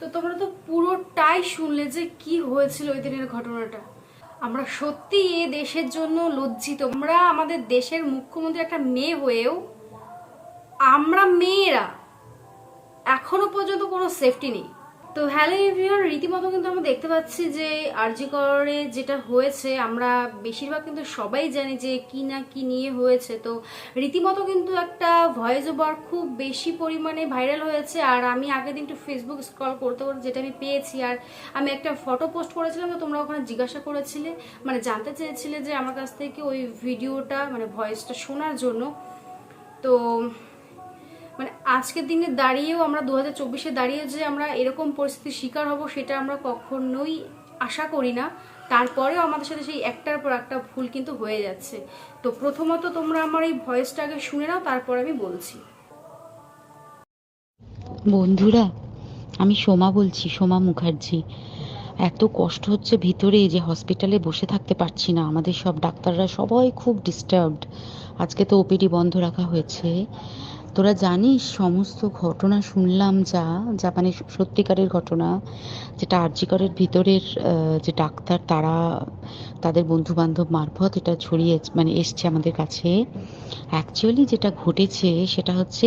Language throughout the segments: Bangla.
তো তোমরা তো পুরোটাই শুনলে যে কি হয়েছিল ওই দিনের ঘটনাটা। আমরা সত্যি এ দেশের জন্য লজ্জিত। আমরা আমাদের দেশের মুখ্যমন্ত্রী একটা মেয়ে হয়েও আমরা মেয়েরা এখনও পর্যন্ত কোনো সেফটি নেই। তো হ্যালো এভরিওয়ান, রীতিমতো কিন্তু আমরা দেখতে পাচ্ছি যে আরজি করে যেটা হয়েছে, আমরা বেশিরভাগ কিন্তু সবাই জানি যে কি না কি নিয়ে হয়েছে। তো রীতিমতো কিন্তু একটা ভয়েস ওভার খুব বেশি পরিমাণে ভাইরাল হয়েছে। আর আমি আগের দিন একটু ফেসবুক স্ক্রল করতে করতে যেটা আমি পেয়েছি, আর আমি একটা ফটো পোস্ট করেছিলাম, তো তোমরা ওখানে জিজ্ঞাসা করেছিলে মানে জানতে চেয়েছিলে যে আমার কাছ থেকে ওই ভিডিওটা মানে ভয়েসটা শোনার জন্য। তো মানে আজকের দিনে দাঁড়িয়েও আমরা দু হাজার চব্বিশে দাঁড়িয়ে যে আমরা এরকম পরিস্থিতির শিকার হব সেটা আমরা কখনোই আশা করি না। তারপরেও আমাদের সাথে সেই একটার পর একটা ভুল কিন্তু হয়ে যাচ্ছে। তো প্রথমত তোমরা আমার এই ভয়েসটা আগে শুনে নাও, তারপর আমি বলছি। বন্ধুরা, আমি সোমা বলছি, সোমা মুখার্জি। এত কষ্ট হচ্ছে ভিতরে যে হসপিটালে বসে থাকতে পারছি না। আমাদের সব ডাক্তাররা সবাই খুব ডিস্টার্বড আজকে তো ওপিডি বন্ধ রাখা হয়েছে। তোরা জানিস সমস্ত ঘটনা শুনলাম যা যা মানে সত্যিকারের ঘটনা, যেটা আর্যিকরের ভিতরের যে ডাক্তার, তারা তাদের বন্ধু বান্ধব মারফত এটা ছড়িয়ে মানে এসছে আমাদের কাছে। অ্যাকচুয়ালি যেটা ঘটেছে সেটা হচ্ছে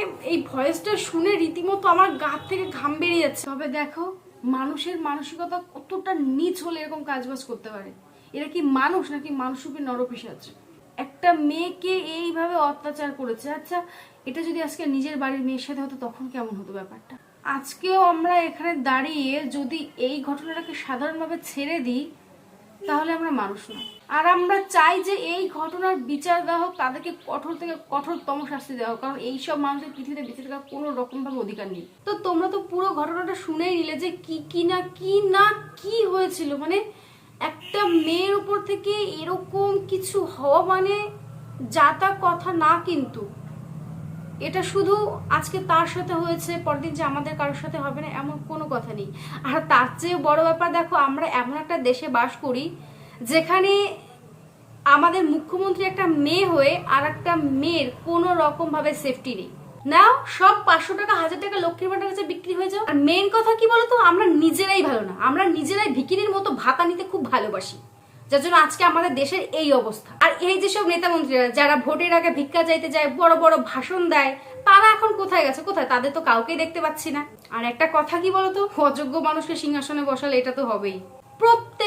এই ভয়েসটা শুনে রীতিমতো আমার গা থেকে ঘাম বেরিয়ে যাচ্ছে। তবে দেখো, মানুষের মানসিকতা কতটা নিচ হলে এরকম কাজবাজ করতে পারে? এরা কি মানুষ নাকি মানুষরূপী নরপিসাচ একটা মেয়েকে এইভাবে অত্যাচার করেছে। আচ্ছা এটা যদি আজকে নিজের বাড়ির মেয়ের সাথে হতো, তখন কেমন হতো ব্যাপারটা? আজকেও আমরা এখানে দাঁড়িয়ে যদি এই ঘটনাটাকে সাধারণভাবে ছেড়ে দিই তাহলে আমরা মানুষ না আর আমরা চাই যে এই ঘটনার বিচার দেওয়া হোক, তাদেরকে কঠোর থেকে কঠোরতম শাস্তি দেওয়া হোক, কারণ এইসব মানুষের পৃথিবীতে বেঁচে থাকার কোনো রকম ভাবে অধিকার নেই। তো তোমরা তো পুরো ঘটনাটা শুনেই নিলে যে কি কি না কি না, কি হয়েছিল? মানে একটা মেয়ের উপর থেকে এরকম কিছু হওয়া মানে যা কথা না কিন্তু। এটা শুধু আজকে তার সাথে হয়েছে, পরদিন যে আমাদের কারোর সাথে হবে না, এমন কোনো কথা নেই। আর তার চেয়ে বড় ব্যাপার, দেখো, আমরা এমন একটা দেশে বাস করি, যেখানে আমাদের মুখ্যমন্ত্রী একটা মেয়ে হয়ে আর একটা মেয়ের কোনো রকম ভাবে সেফটি নেই। নাও, সব পাঁচশো টাকা, হাজার টাকা লক্ষ্মীর ভাণ্ডার কাছে বিক্রি হয়ে যাও। আর মেন কথা কি বলতো? আমরা নিজেরাই ভালো না। আমরা নিজেরাই ভিকিরির মতো ভাতা নিতে খুব ভালোবাসি। যার জন্য আজকে আমাদের দেশের এই অবস্থা। আর এই যেসব নেতা মন্ত্রীরা যারা ভোটের আগে ভিক্ষা চাইতে যায়, বড় বড় ভাষণ দেয়, তারা এখন কোথায় গেছে, কোথায়? তাদের তো কাউকেই দেখতে পাচ্ছি না। আর একটা কথা কি বলতো? অযোগ্য মানুষকে সিংহাসনে বসালে এটা তো হবেই।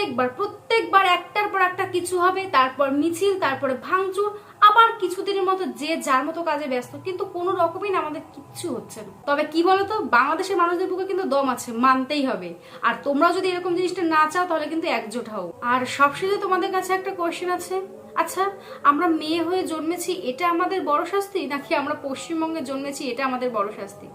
প্রত্যেকবার প্রত্যেকবার একটার পর একটা কিছু হবে, তারপর মিছিল, তারপরে ভাঙচুর, আবার কিছুদিনের মতো যে যার মতো কাজে ব্যস্ত, কিন্তু কোনো রকমই না আমাদের কিচ্ছু হচ্ছে না। তবে কি বলতো, বাংলাদেশের মানুষদের বুকে কিন্তু দম আছে, মানতেই হবে। আর তোমরা যদি এরকম জিনিসটা না চাও, তাহলে কিন্তু একজোট হও। আর সবশেষে তোমাদের কাছে একটা কোয়েশ্চেন আছে। আচ্ছা আমরা মেয়ে হয়ে জন্মেছি, এটা আমাদের বড় শাস্তি? নাকি আমরা পশ্চিমবঙ্গে জন্মেছি, এটা আমাদের বড় শাস্তি?